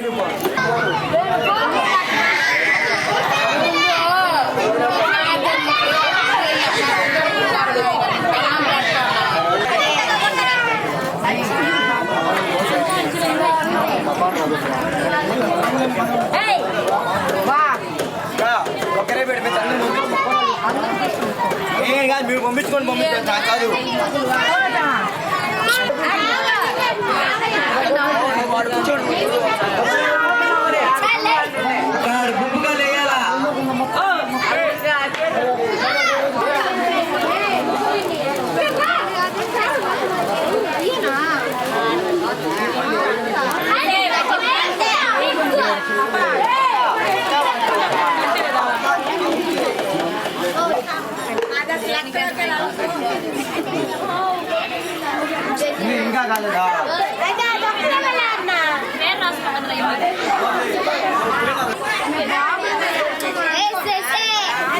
అబ్బా, సైడ్ పో. రా, ఒక్కరే పెడిపోతే అన్ని పంపించుకో. ఏం కాదు మీరు పంపించుకొని పంపించారు నాకు కాదు వాడు కూర్చోండి. వాడు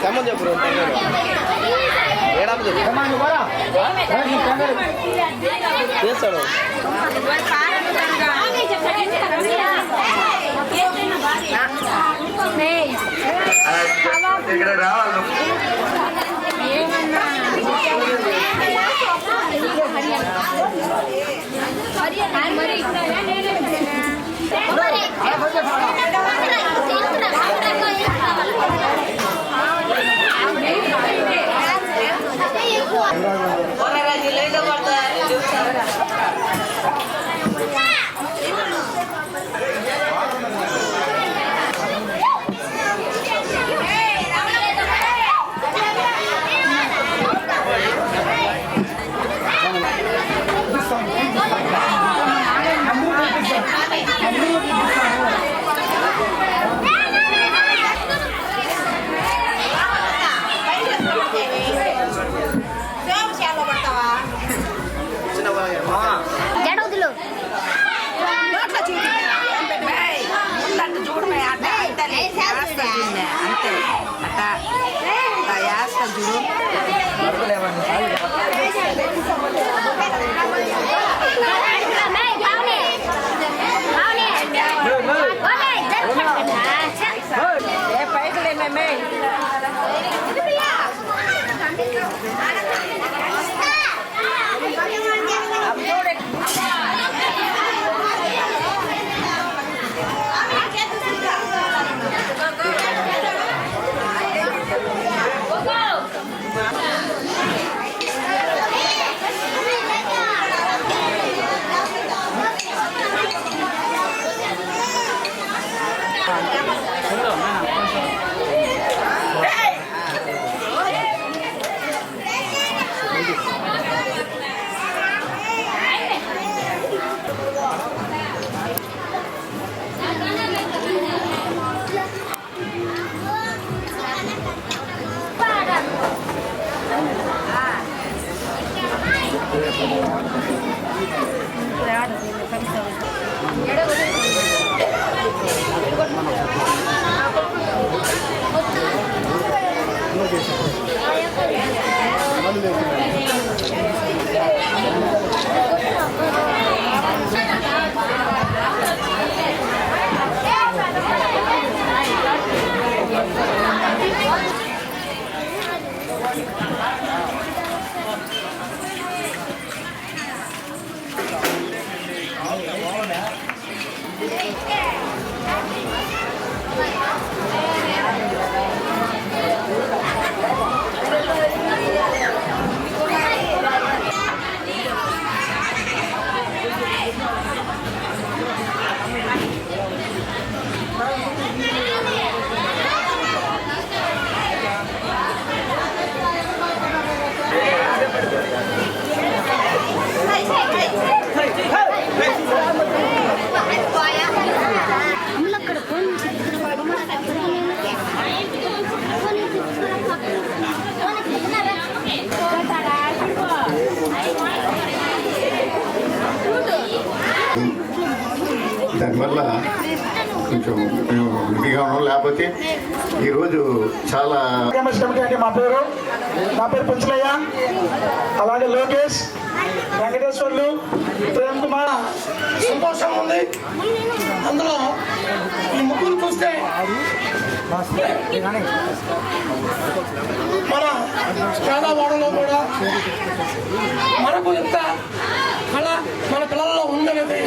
ఓకే సంబంధం చెప్పు ఏడాది చేస్తాడు ఇక్కడ రావాలి జడవదులు 来来来来来下 వల్ల కొంచెం మేము ఇదిగా ఉన్నాం. లేకపోతే ఈరోజు చాలా అంటే మా పేరు. నా పేరు పుంచలయ్య. అలాగే లోకేష్ వెంకటేశ్వర్లు ప్రేమ్ కుమార్. సంతోషం ఉంది. అందులో ఈ ముగ్గురు చూస్తే మన పేదవాడలో కూడా మనకు ఇంత కళ మన పిల్లల్లో ఉందనేది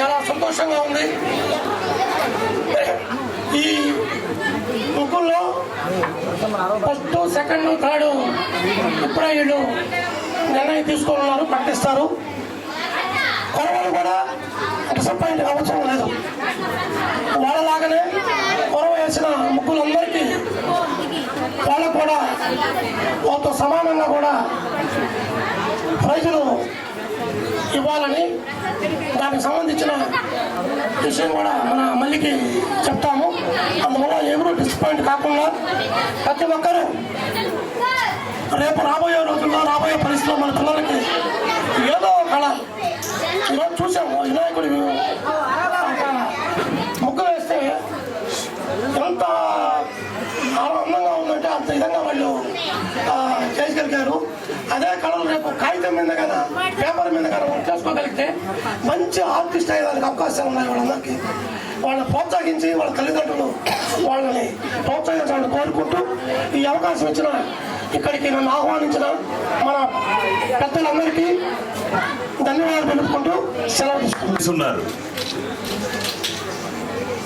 చాలా ఈ ముగ్గుల్లో ఫస్ట్ సెకండ్ థర్డ్ ఇప్పుడే వీళ్ళు నిర్ణయం తీసుకున్నారు ప్రకటిస్తారు. కొరవలు కూడా డిసప్పాయింట్ అవసరం లేదు. వాళ్ళలాగానే కొరవ వేసిన ముగ్గులందరికీ వాళ్ళకు కూడా వాళ్ళతో సమానంగా కూడా ప్రైజులు ఇవ్వాలని దానికి సంబంధించిన విషయం కూడా మన మళ్ళీకి చెప్తాము. అందువల్ల ఎవరు డిసప్పాయింట్ కాకుండా ప్రతి ఒక్కరూ రేపు రాబోయే రోజుల్లో రాబోయే పరిస్థితుల్లో మన పిల్లలకి ఏదో ఒక కళ. ఈరోజు చూసాము వినాయకుడి ఒక ముగ్గు వేస్తే ఎంత ఆనందంగా ఉందంటే అంత విధంగా వాళ్ళు చేయగలిగారు అదే కళలు రేపు కాగితం మీద కదా పేపర్ మీద కదా వాళ్ళు చేసుకోగలిగితే మంచి ఆర్టిస్ట్ అయ్యేదానికి అవకాశాలు ఉన్నాయి వాళ్ళందరికీ. వాళ్ళని ప్రోత్సహించి వాళ్ళ తల్లిదండ్రులు వాళ్ళని ప్రోత్సహించాలని కోరుకుంటూ ఈ అవకాశం ఇచ్చిన ఇక్కడికి నన్ను ఆహ్వానించిన మన పెద్దలందరికీ ధన్యవాదాలు తెలుపుకుంటూ సెలవు తీసుకుంటున్నారు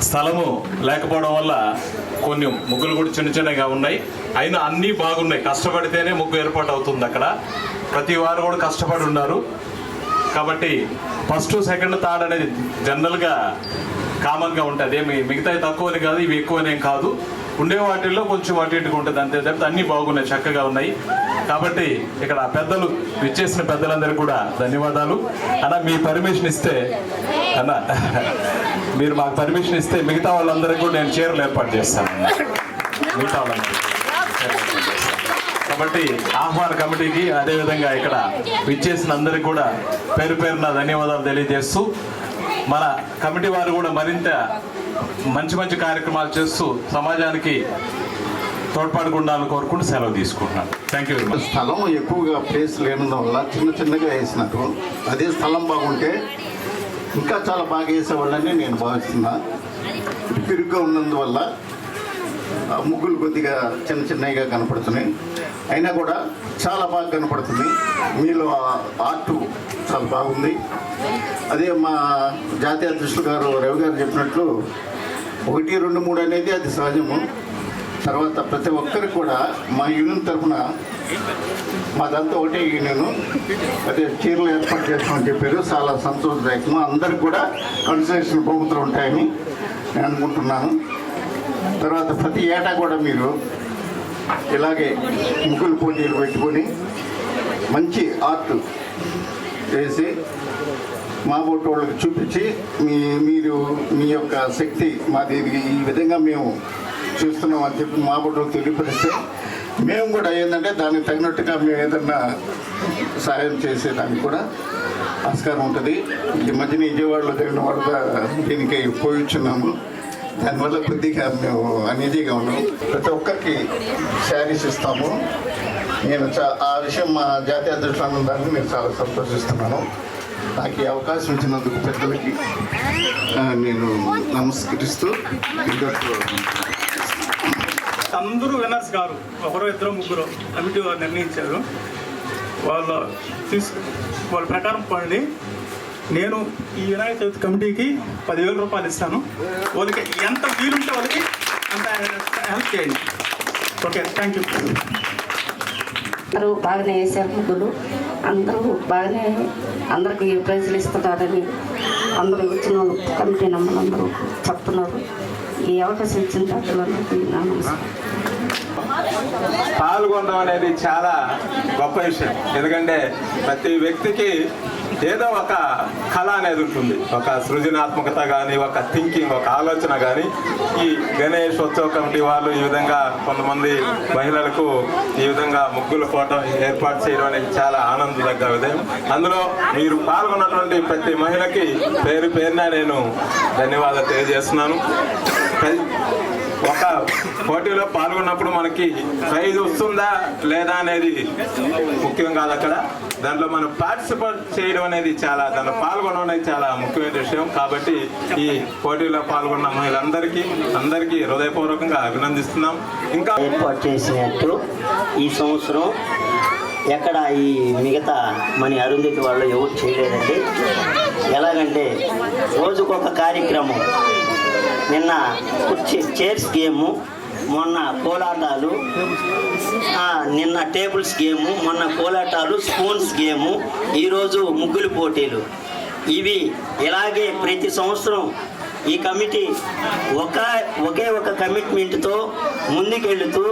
స్థలము లేకపోవడం వల్ల కొన్ని ముగ్గులు కూడా చిన్న చిన్నగా ఉన్నాయి. అయినా అన్నీ బాగున్నాయి. కష్టపడితేనే ముగ్గు ఏర్పాటు అవుతుంది అక్కడ. ప్రతి వారు కూడా కష్టపడి ఉన్నారు. కాబట్టి ఫస్ట్ సెకండ్ థర్డ్ అనేది జనరల్గా కామన్గా ఉంటుంది ఏమి మిగతావి తక్కువని కాదు ఇవి ఎక్కువనేం కాదు. ఉండే వాటిల్లో కొంచెం అటు ఇటుగా ఉంటుంది. అంతే తప్పితే అన్నీ బాగున్నాయి చక్కగా ఉన్నాయి. కాబట్టి ఇక్కడ పెద్దలు విచ్చేసిన పెద్దలందరికీ కూడా ధన్యవాదాలు. అన్న మీ పర్మిషన్ ఇస్తే అన్న మీరు మాకు పర్మిషన్ ఇస్తే మిగతా వాళ్ళందరికీ కూడా నేను చీరలు ఏర్పాటు చేస్తాను. మిగతా వాళ్ళందరికీ. కాబట్టి ఆహ్వాన కమిటీకి అదేవిధంగా ఇక్కడ విచ్చేసిన అందరికీ కూడా పేరు పేరున ధన్యవాదాలు తెలియజేస్తూ మన కమిటీ వారు కూడా మరింత మంచి మంచి కార్యక్రమాలు చేస్తూ సమాజానికి తోడ్పడకుండాలని కోరుకుంటూ సెలవు తీసుకుంటున్నాను. థ్యాంక్ యూ స్థలం ఎక్కువగా ప్లేస్ లేనందు వల్ల చిన్న చిన్నగా వేసినట్టు. అదే స్థలం బాగుంటే ఇంకా చాలా బాగా వేసేవాళ్ళని నేను భావిస్తున్నా. పిరుగ్గా ఉన్నందువల్ల ముగ్గులు కొద్దిగా చిన్న చిన్నగా కనపడుతున్నాయి. అయినా కూడా చాలా బాగా కనపడుతుంది మీలో ఆర్టు ఆర్ట్ చాలా బాగుంది. అదే మా జాతీయ అధ్యక్షులు గారు రవి గారు చెప్పినట్లు ఒకటి రెండు మూడు అనేది అది సహజము. తర్వాత ప్రతి ఒక్కరికి కూడా మా యూనియన్ తరఫున మాదంతా ఒకటే యూనియన్ అదే చీరలు ఏర్పాటు చేస్తామని చెప్పారు. చాలా సంతోషదాయకము అందరికి కూడా కన్సల్టేషన్ బహుమతులు ఉంటాయని నేను అనుకుంటున్నాను. తర్వాత ప్రతి ఏటా కూడా మీరు ఇలాగే ముగ్గులు పోటీలు పెట్టుకొని మంచి ఆర్ట్ వేసి మా బొట్టోళ్ళకి వాళ్ళకి చూపించి మీ మీరు మీ యొక్క శక్తి మాది ఈ విధంగా మేము చూస్తున్నాం అని చెప్పి మా బోటు తెలియపరిస్తే మేము కూడా ఏంటంటే దానికి తగినట్టుగా మేము ఏదన్నా సహాయం చేసేదానికి కూడా ఆస్కారం ఉంటుంది. ఈ మధ్యన విజయవాడలో జరిగిన వరద దీనికి పోయిచ్చున్నాము దానివల్ల కొద్దిగా మేము అనీజీగా ఉన్నాం. ప్రతి ఒక్కరికి శారీస్ ఇస్తాము. నేను చా ఆ విషయం మా జాతీయ అధ్యక్షులు అన్నదాన్ని నేను చాలా సంతోషిస్తున్నాను. నాకు ఈ అవకాశం ఇచ్చినందుకు పెద్దలకి నేను నమస్కరిస్తూ అందరూ విన్నర్స్ గారు ఒకరో ఇద్దరు ముగ్గురు కమిటీ వారు నిర్ణయించారు. వాళ్ళ తీసుకు వాళ్ళ ప్రకారం పడి నేను ఈ వినాయక చవితి కమిటీకి పదివేల రూపాయలు ఇస్తాను. వాళ్ళకి ఎంత వీలుంటే వాళ్ళకి అంత హెల్ప్ చేయండి. ఓకే థ్యాంక్ యూ బాగానే వేశారు ముగ్గులు. అందరూ బాగానే అందరికి ప్రైజులు ఇస్తున్నారని అందరూ వచ్చిన కమిటీ నమ్మలందరూ చెప్తున్నారు. ఈ అవకాశం ఇచ్చిన పెద్దలందరికీ నా పాల్గొనడం అనేది చాలా గొప్ప విషయం. ఎందుకంటే ప్రతి వ్యక్తికి ఏదో ఒక కళ అనేది ఉంటుంది. ఒక సృజనాత్మకత కానీ ఒక థింకింగ్ ఒక ఆలోచన కానీ ఈ గణేష్ ఉత్సవ కమిటీ వాళ్ళు ఈ విధంగా కొంతమంది మహిళలకు ఈ విధంగా ముగ్గుల ఫోటో ఏర్పాటు చేయడం అనేది చాలా ఆనందదగ్గ విధయం అందులో మీరు పాల్గొన్నటువంటి ప్రతి మహిళకి పేరు పేరున నేను ధన్యవాదాలు తెలియజేస్తున్నాను. ఒక పోటీలో పాల్గొన్నప్పుడు మనకి ప్రైజ్ వస్తుందా లేదా అనేది ముఖ్యం కాదు అక్కడ. దాంట్లో మనం పార్టిసిపేట్ చేయడం అనేది చాలా దాంట్లో పాల్గొనడం అనేది చాలా ముఖ్యమైన విషయం. కాబట్టి ఈ పోటీలో పాల్గొన్న మహిళలందరికీ అందరికీ హృదయపూర్వకంగా అభినందిస్తున్నాం. ఇంకా ఏర్పాటు చేసినట్టు ఈ సంవత్సరం ఎక్కడ ఈ మిగతా మన అరుంధతి వాళ్ళు ఎవరు చేయలేదండి? ఎలాగంటే రోజుకొక కార్యక్రమం. నిన్న కుర్చీ చైర్స్ గేము మొన్న కోలాటాలు నిన్న టేబుల్స్ గేము మొన్న కోలాటాలు స్పూన్స్ గేము ఈరోజు ముగ్గులు పోటీలు. ఇవి ఇలాగే ప్రతి సంవత్సరం ఈ కమిటీ ఒక ఒకే ఒక కమిట్మెంట్తో ముందుకెళ్తూ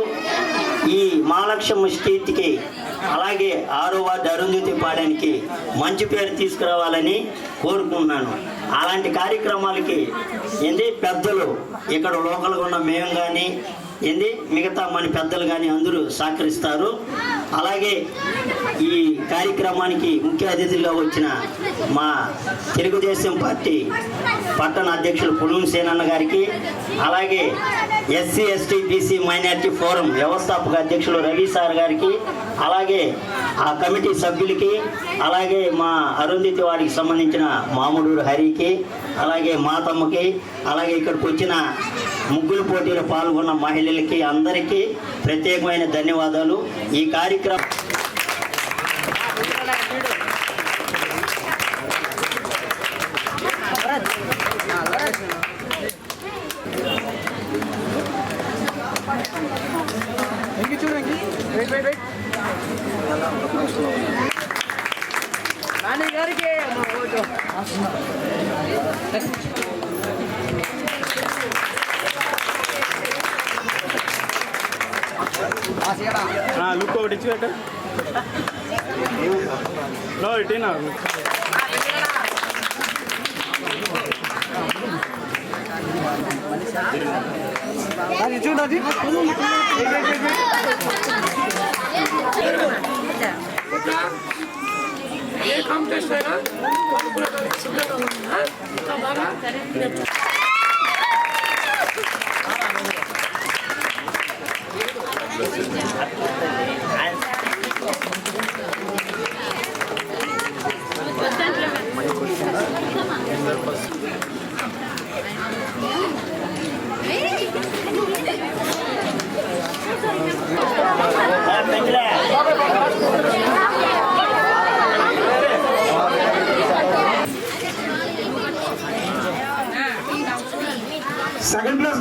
ఈ మహాలక్ష్మ స్ట్రీట్కి అలాగే ఆరో వార్డు అరుంధతి పాడానికి మంచి పేరు తీసుకురావాలని కోరుకుంటున్నాను. అలాంటి కార్యక్రమాలకి ఏంది పెద్దలు ఇక్కడ లోకల్గా ఉన్న మేము కానీ ఏంది మిగతా మన పెద్దలు కానీ అందరూ సహకరిస్తారు. అలాగే ఈ కార్యక్రమానికి ముఖ్య అతిథులుగా వచ్చిన మా తెలుగుదేశం పార్టీ పట్టణ అధ్యక్షులు పులుం సేనన్న గారికి అలాగే SC ST BC minority forum వ్యవస్థాపక అధ్యక్షులు రవి సార్ గారికి అలాగే ఆ కమిటీ సభ్యులకి అలాగే మా అరుంధతి వాడికి సంబంధించిన మామూడూరు హరికి అలాగే మాతమ్మకి అలాగే ఇక్కడికి వచ్చిన ముగ్గులు పోటీలో పాల్గొన్న మహిళలకి అందరికీ ప్రత్యేకమైన ధన్యవాదాలు. ఈ కార్యక్రమం లుక్ ఒకటి ఇచ్చి పెట్ట లో ఇటీనా అది చూడండి wait wait wait second place